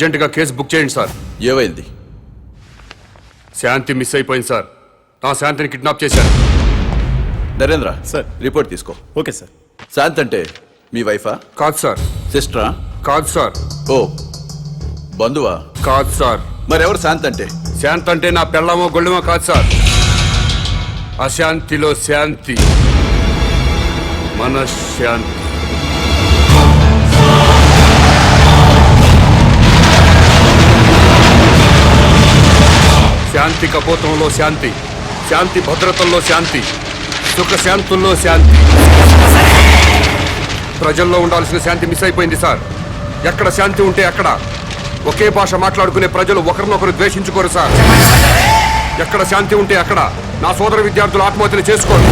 అర్జెంటుగా case book చేయండి sir. ఏమైంది? శాంతి మిస్ అయిపోయింది సార్. నా శాంతిని కిడ్నాప్ చేశారు. నరేంద్ర సార్. రిపోర్ట్ తీసుకో. Okay sir. శాంత్ అంటే మీ వైఫా? కాదు సార్. సిస్టరా? కాదు సార్. ఓ బంధువా? కాదు సార్. మరెవరు శాంత్ అంటే? శాంతి అంటే నా పెళ్ళమో గొళ్ళమో కాదు సార్. అశాంతిలో శాంతి. మనశ్శాంతి. శాంతి కపోతంలో శాంతి శాంతి భద్రతల్లో శాంతి సుఖ శాంతుల్లో శాంతి. ప్రజల్లో ఉండాల్సిన శాంతి మిస్ అయిపోయింది సార్. ఎక్కడ శాంతి ఉంటే అక్కడ? ఒకే భాష మాట్లాడుకునే ప్రజలు ఒకరినొకరు ద్వేషించుకోరు సార్. ఎక్కడ శాంతి ఉంటే అక్కడ? నా సోదర విద్యార్థులు ఆత్మహత్యలు చేసుకోరు.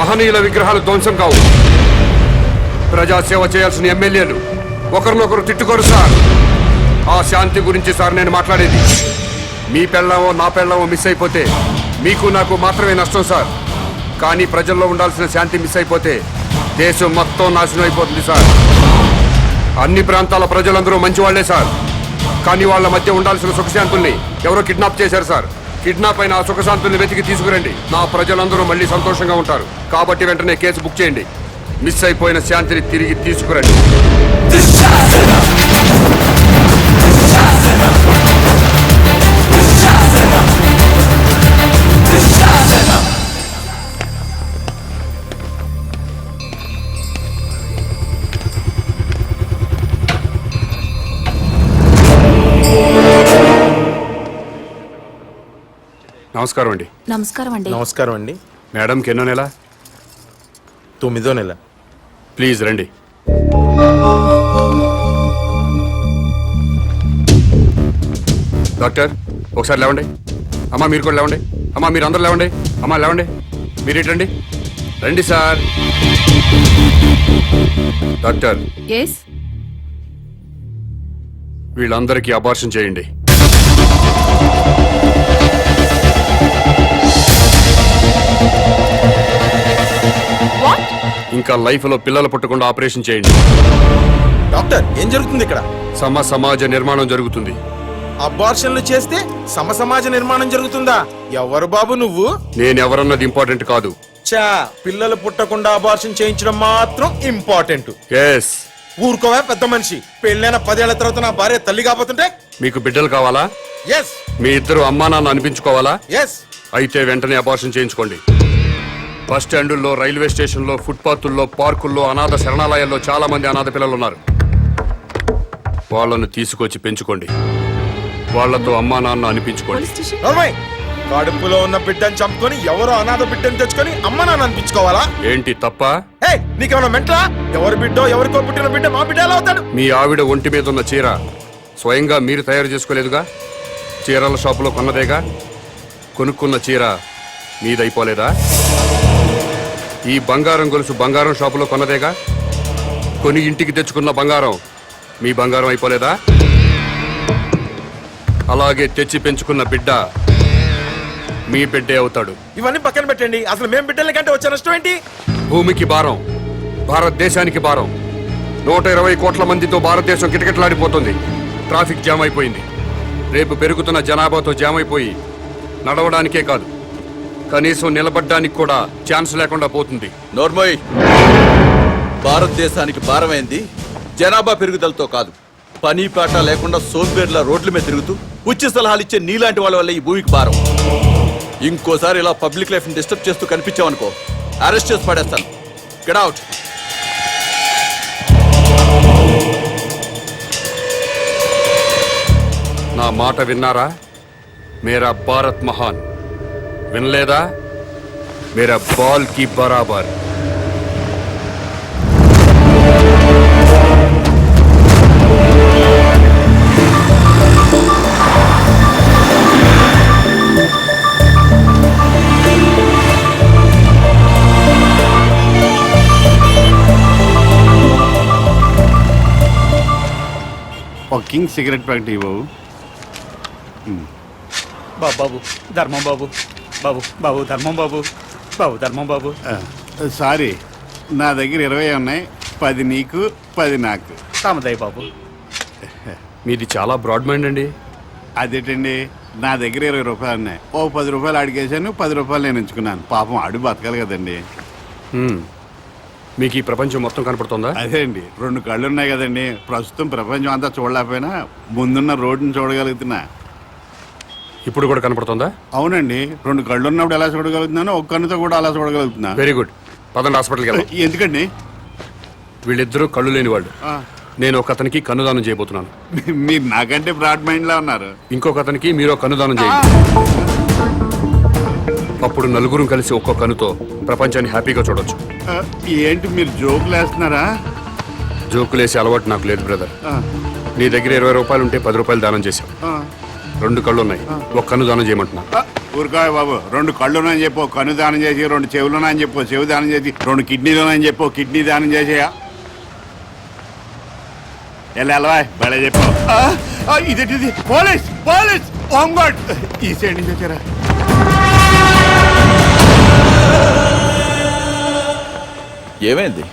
మహనీయుల విగ్రహాలు ధ్వంసం కావు. ప్రజాసేవ చేయాల్సిన ఎమ్మెల్యేలు ఒకరినొకరు తిట్టుకోరు సార్. ఆ శాంతి గురించి సార్ నేను మాట్లాడేది. మీ పెళ్ళమో నా పెళ్ళమో మిస్ అయిపోతే మీకు నాకు మాత్రమే నష్టం సార్. కానీ ప్రజల్లో ఉండాల్సిన శాంతి మిస్ అయిపోతే దేశం మొత్తం నాశనం అయిపోతుంది సార్. అన్ని ప్రాంతాల ప్రజలందరూ మంచివాళ్ళే సార్. కానీ వాళ్ళ మధ్య ఉండాల్సిన సుఖశాంతుల్ని ఎవరో కిడ్నాప్ చేశారు సార్. కిడ్నాప్ అయిన ఆ సుఖశాంతుల్ని వెతికి తీసుకురండి. నా ప్రజలందరూ మళ్ళీ సంతోషంగా ఉంటారు. కాబట్టి వెంటనే కేసు బుక్ చేయండి. మిస్ అయిపోయిన శాంతిని తిరిగి తీసుకురండి. నమస్కారం అండి. నమస్కారం అండి. నమస్కారం అండి. మేడంకి ఎన్నో నెల? తొమ్మిదో నెల. ప్లీజ్ రండి. డాక్టర్ ఒకసారి లేవండి. అమ్మా మీరు కూడా లేవండి. అమ్మా మీరు అందరూ లేవండి. అమ్మా లేవండి. మీరు ఇటండి రండి. సార్. డాక్టర్. ఎస్ వీళ్ళందరికీ అబార్షన్ చేయండి. ఇంకా లైఫ్లో పిల్లలు పుట్టకుండా ఆపరేషన్ చేయండి. డాక్టర్ ఏం జరుగుతుంది ఇక్కడ? సమ సమాజ నిర్మాణం జరుగుతుంది. అబార్షన్లు చేస్తే సమ సమాజ నిర్మాణం జరుగుతుందా? ఎవరు బాబు నువ్వు? నేను ఎవరన్నది ఇంపార్టెంట్ కాదు. చా పిల్లలు పుట్టకుండా అబార్షన్ చేయించడం మాత్రం ఇంపార్టెంట్ ఎస్ ఊరుకోవా పెద్ద మనిషి. పెళ్ళైన పదేళ్ళ తర్వాత నా భార్య తల్లి కాబోతుంటే? మీకు బిడ్డలు కావాలా? ఎస్ మీ ఇద్దరు అమ్మా నాన్న అనిపించుకోవాలా? ఎస్ అయితే వెంటనే అబార్షన్ చేయించుకోండి. బస్ స్టాండుల్లో రైల్వే స్టేషన్లో ఫుట్పాత్తుల్లో పార్కుల్లో అనాథ శరణాలయాల్లో చాలా మంది అనాథ పిల్లలు ఉన్నారు వాళ్ళను తీసుకొచ్చి పెంచుకోండి. వాళ్ళతో అమ్మా నాన్న అనిపించుకోండి. కడుపులో ఉన్న బిడ్డని చంపుకొని ఎవరో అనాథ బిడ్డని తెచ్చుకొని అమ్మ నాన్న అనిపించుకోవాలా? ఏంటి తప్ప? నీకేమైనా మెంటలా? ఎవరి బిడ్డో ఎవరికో పుట్టిన బిడ్డ మా బిడ్డ ఎలా అవుతాడు? మీ ఆవిడ ఒంటి మీద ఉన్న చీర స్వయంగా మీరు తయారు చేసుకోలేదుగా? చీరల షాపులో కొన్నదేగా? కొనుక్కున్న చీర మీదైపోలేదా? ఈ బంగారం గొలుసు బంగారం షాపులో కొన్నదేగా? కొని ఇంటికి తెచ్చుకున్న బంగారం. మీ బంగారం అయిపోలేదా? అలాగే తెచ్చి పెంచుకున్న బిడ్డ మీ బిడ్డే అవుతాడు. ఇవన్నీ పక్కన పెట్టండి. అసలు మేము బిడ్డల కంటే వచ్చే నష్టం ఏంటి? భూమికి భారం. భారతదేశానికి భారం. నూట ఇరవై కోట్ల మందితో భారతదేశం కిటకిటలాడిపోతుంది. ట్రాఫిక్ జామ్ అయిపోయింది. రేపు పెరుగుతున్న జనాభాతో జామ్ అయిపోయి నడవడానికే కాదు. కనీసం నిలబడ్డానికి కూడా ఛాన్స్ లేకుండా పోతుంది. నోర్మోయ్ భారతదేశానికి భారమైంది. జనాభా పెరుగుదలతో కాదు. పని పాట లేకుండా సోంబేర్ల రోడ్ల మీద తిరుగుతూ ఉచ్చి సలహాలు ఇచ్చే నీలాంటి వాళ్ళ వల్ల ఈ భూమికి భారం. ఇంకోసారి ఇలా పబ్లిక్ లైఫ్ని డిస్టర్బ్ చేస్తూ కనిపించావనుకో అరెస్ట్ చేసి పడేస్తాను. గెట్ అవుట్ నా మాట విన్నారా? మేరా భారత్ మహాన్. వినలేదా? మేరా బాల్కి బరాబర్. ఒక కింగ్ సిగరెట్ ప్యాకెట్ ఇవ్వవు బాబు బాబు ధర్మం బాబు. బాబు బాబు ధర్మం బాబు బాబు ధర్మం బాబు. సారీ నా దగ్గర ఇరవై ఉన్నాయి పది నీకు పది నాకు. తామదయ్య బాబు. మీది చాలా బ్రాడ్ మైండ్ అండి. అదేంటండి నా దగ్గర ఇరవై రూపాయలు ఉన్నాయి. ఓ పది రూపాయలు అడిగేశాను పది రూపాయలు నేను ఉంచుకున్నాను. పాపం అడు బతకాలి కదండి. మీకు ఈ ప్రపంచం మొత్తం కనపడుతుందా? అదే అండి రెండు కళ్ళు ఉన్నాయి కదండి. ప్రస్తుతం ప్రపంచం అంతా చూడలేకపోయినా ముందున్న రోడ్డుని చూడగలుగుతున్నా. ఇప్పుడు కూడా కనపడుతుందా? అవునండి. రెండు కళ్ళు ఉన్నప్పుడు ఎలా చూడగలుగుతున్నానో ఒక కన్నుతో కూడా అలా చూడగలుగుతున్నా. వెరీ గుడ్ పదండి హాస్పిటల్కి వెళ్దాం. ఎందుకండి? వీళ్ళిద్దరూ కళ్ళు లేని వాళ్ళు. నేను ఒక అతనికి కన్నుదానం చేయబోతున్నాను. మీ- మీరు నాకంటే బ్రాడ్ మైండ్ లా ఉన్నారు. ఇంకొక అతనికి మీరు ఒక కన్నుదానం చేయండి. అప్పుడు నలుగురు కలిసి ఒక్కో కన్నుతో ప్రపంచాన్ని హ్యాపీగా చూడొచ్చు. ఆ, ఏంటి మీరు జోకులు వేస్తున్నారా? జోకులేసే అలవాటు నాకు లేదు బ్రదర్. ఆ, నీ దగ్గర ఇరవై రూపాయలు ఉంటే పది రూపాయలు దానం చేశావు. ఆ. రెండు కళ్ళు ఉన్నాయి ఒక కన్ను దానం చేయమంటున్నా. ఊరుకోయ్ బాబు. రెండు కళ్ళునని చెప్పు ఒక కన్ను దానం చేసి రెండు చెవులునని చెప్పు చెవు దానం చేసి రెండు కిడ్నీలునని చెప్పు కిడ్నీ దానం చేసేయా. ఎలా ఎలా బలే చెప్పు ఆ, ఆ, ఇదేంటి ఇది police police oh my god ఈ సైడ్ నుంచి వచ్చారా? ఏమైంది?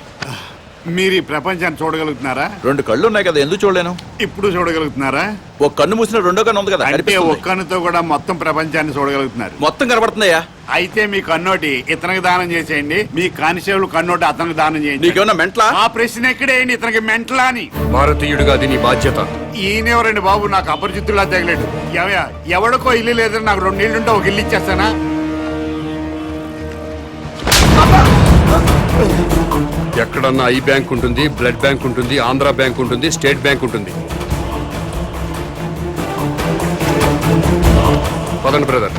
మీరు ఈ ప్రపంచాన్ని చూడగలుగుతున్నారా? రెండు కళ్ళు ఉన్నాయి కదా ఎందుకు చూడలేను? ఇప్పుడు చూడగలుగుతున్నారా? ఒక కన్ను మూసిన రెండో కన్ను ఉంది కదా అంటే కనిపిస్తుంది. ఒక్క కన్నుతో కూడా మొత్తం ప్రపంచాన్ని చూడగలుగుతున్నారు. మొత్తం కనబడుతుందయ్యా అయితే మీ కన్నోటి ఇతనికి దానం చేసేయండి మీ కానిస్టేబుల్ కన్నోటి అతనికి దానం చేయండి. నీకేమన్నా మెంట్లా? ఆ ప్రశ్న ఎక్కడేయండి ఇతనికి మెంటలా అని? భారతీయుడిగా అది నీ బాధ్యత. ఈయనెవరండి బాబు నాకు అపరిచితులా తగిలేడు. ఎవయా ఎవడికో ఇల్లు లేదని నాకు రెండు ఇల్లు ఉంటే ఒక ఇల్లు ఇచ్చేస్తానా? ఎక్కడన్నా ఐ బ్యాంక్ ఉంటుంది బ్లడ్ బ్యాంక్ ఉంటుంది ఆంధ్ర బ్యాంక్ ఉంటుంది స్టేట్ బ్యాంక్ ఉంటుంది. పదండి బ్రదర్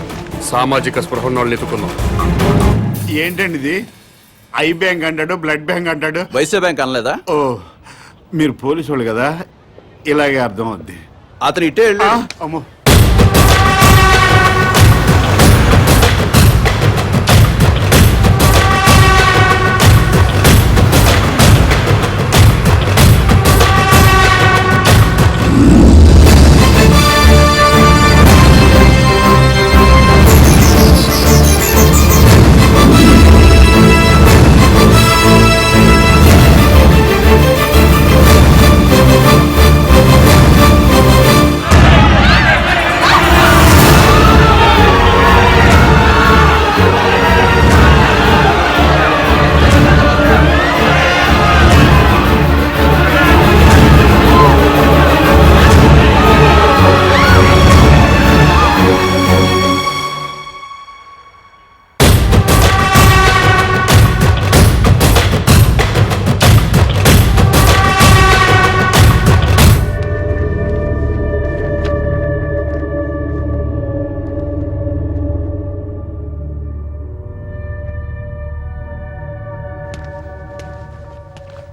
సామాజిక స్పృహ వాళ్ళని ఎత్తుకుందాం. ఏంటండి ఇది? ఐ బ్యాంక్ అంటాడు బ్లడ్ బ్యాంక్ అంటాడు? వైసే బ్యాంక్ అనలేదా? ఓ మీరు పోలీసు వాళ్ళు కదా ఇలాగే అర్థం అవుద్ది అతను ఇటే అమ్మో.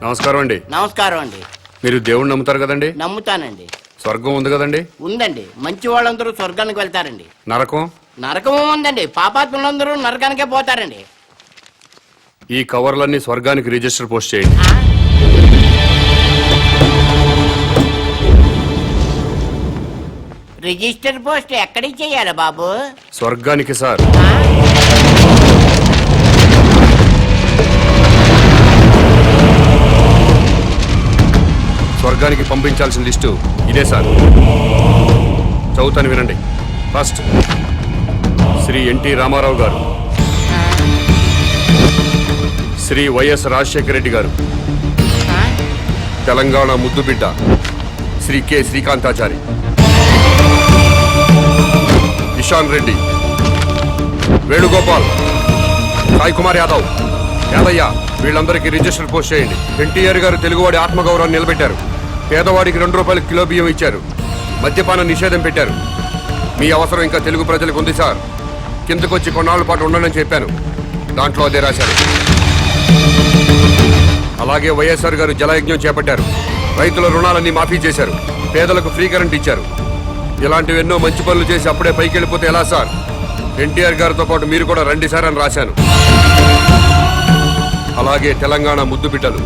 నమస్కారం అండి. నమస్కారం అండి. మీరు దేవుణ్ణి నమ్ముతారు కదండి? నమ్ముతానండి. స్వర్గం ఉంది కదండి? ఉందండి. మంచి వాళ్ళందరూ స్వర్గానికి వెళ్తారండి. నరకం? నరకము ఉందండి. పాపాత్ములందరూ నరకానికే పోతారండి. ఈ కవర్లన్నీ స్వర్గానికి రిజిస్టర్ పోస్ట్ చేయండి? రిజిస్టర్ పోస్ట్ ఎక్కడికి చేయాలి బాబు? స్వర్గానికి సార్. స్వర్గానికి పంపించాల్సిన లిస్టు ఇదే సార్. చదువుతాను వినండి. ఫస్ట్ శ్రీ ఎన్టీ రామారావు గారు. శ్రీ వైఎస్ రాజశేఖర రెడ్డి గారు. తెలంగాణ ముద్దుబిడ్డ శ్రీ కె శ్రీకాంతాచారి. ఇషాన్ రెడ్డి వేణుగోపాల్ సాయి కుమార్ యాదవ్. యాదయ్య వీళ్ళందరికీ రిజిస్టర్ పోస్ట్ చేయండి. ఎన్టీఆర్ గారు తెలుగువాడి ఆత్మగౌరవాన్ని నిలబెట్టారు. పేదవాడికి రెండు రూపాయలు కిలో బియ్యం ఇచ్చారు. మద్యపాన నిషేధం పెట్టారు. మీ అవసరం ఇంకా తెలుగు ప్రజలకు ఉంది సార్. కిందకొచ్చి కొన్నాళ్ళ పాటు ఉండనని చెప్పాను. దాంట్లో అదే రాశారు. అలాగే వైఎస్ఆర్ గారు జలయజ్ఞం చేపట్టారు. రైతుల రుణాలన్నీ మాఫీ చేశారు. పేదలకు ఫ్రీ కరెంట్ ఇచ్చారు. ఇలాంటివి ఎన్నో మంచి పనులు చేసి అప్పుడే పైకి వెళ్ళిపోతే ఎలా సార్? ఎన్టీఆర్ గారితో పాటు మీరు కూడా రండి సార్ అని రాశాను. అలాగే తెలంగాణ ముద్దు బిడ్డలు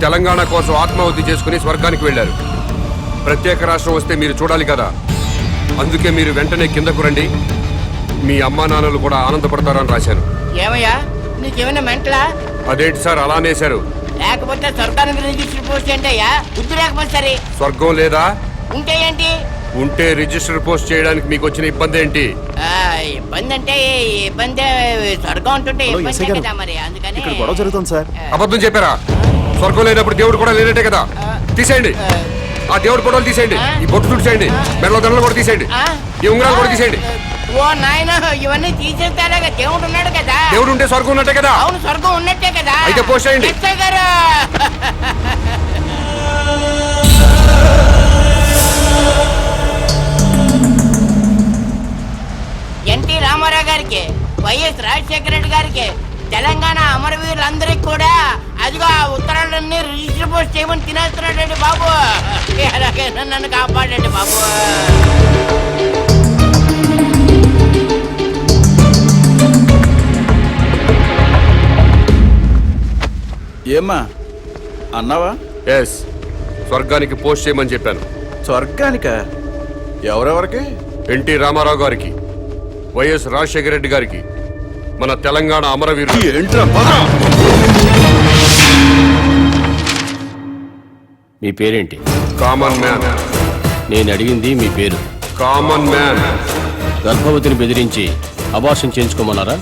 తెలంగాణ కోసం ఆత్మాహుతి చేసుకుని స్వర్గానికి వెళ్ళారు. ప్రత్యేక రాష్ట్రం వస్తే మీరు చూడాలి కదా. అందుకే మీరు వెంటనే కిందకు రండి. మీ అమ్మా నాన్నలు కూడా ఆనందపడతారని రాశాను. ఏమయ్యా? నీకేమైనా మెంటలా? అదేంటి సార్ అలా అనేశారు. లేకపోతే స్వర్గానికి రిజిస్టర్ పోస్ట్ ఏంటయ్యా? బుద్ధి లేకపోతే సరే. స్వర్గం లేదా? ఉంటే ఏంటి? ఉంటే రిజిస్టర్ పోస్ట్ చేయడానికి మీకు వచ్చిన ఇబ్బంది ఏంటి? ఇబ్బంది అంటే ఇబ్బంది స్వర్గం ఉంటుంటే ఇబ్బంది కదా మరి అందుకని గొడవ జరుగుతుంది సార్. అబద్ధం చెప్పారా? స్వర్గం లేనప్పుడు దేవుడు కూడా లేనట్టే కదా. తీసేయండి. ఆ. దేవుడు ఫోటోలు తీసేయండి. ఈ బొట్టు తుడిచేయండి. మెడలో దండలు కూడా తీసేయండి? ఈ ఉంగరాలు కూడా తీసేయండి. ఓ నాయన ఇవన్నీ తీసేస్తారా దేవుడు ఉన్నాడు కదా. దేవుడు ఉంటే స్వర్గం ఉన్నట్టే కదా. అవును స్వర్గం ఉన్నట్టే కదా. అయితే పోస్ట్ చేయండి. ఎస్ఐ గారు. గారికి. తెలంగాణ అమరవీరులందరికీ కూడా అదిగో ఆ ఉత్తరాలన్నీ రిజిస్టర్ పోస్ట్ చేయమని తినేస్తున్నాడండి బాబు. అలాగే నన్ను కాపాడండి బాబు. ఏమ్మా? అన్నావా? ఎస్ స్వర్గానికి పోస్ట్ చేయమని చెప్పాను. స్వర్గానిక? ఎవరెవరికి? ఎన్టీ రామారావు గారికి వైఎస్ రాజశేఖర రెడ్డి గారికి మన తెలంగాణ అమరవీరుడు. మీ పేరేంటి? Common man. నేను అడిగింది మీ పేరు. Common man. గర్భవతిని బెదిరించి అబార్షన్ చేయించుకోమన్నారా?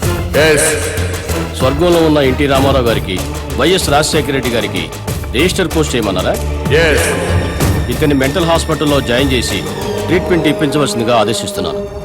స్వర్గంలో ఉన్న ఎన్టీ రామారావు గారికి వైఎస్ రాజశేఖర రెడ్డి గారికి రిజిస్టర్ పోస్ట్ చేయమన్నారా? ఇతన్ని మెంటల్ హాస్పిటల్లో జాయిన్ చేసి ట్రీట్మెంట్ ఇప్పించవలసిందిగా ఆదేశిస్తున్నాను.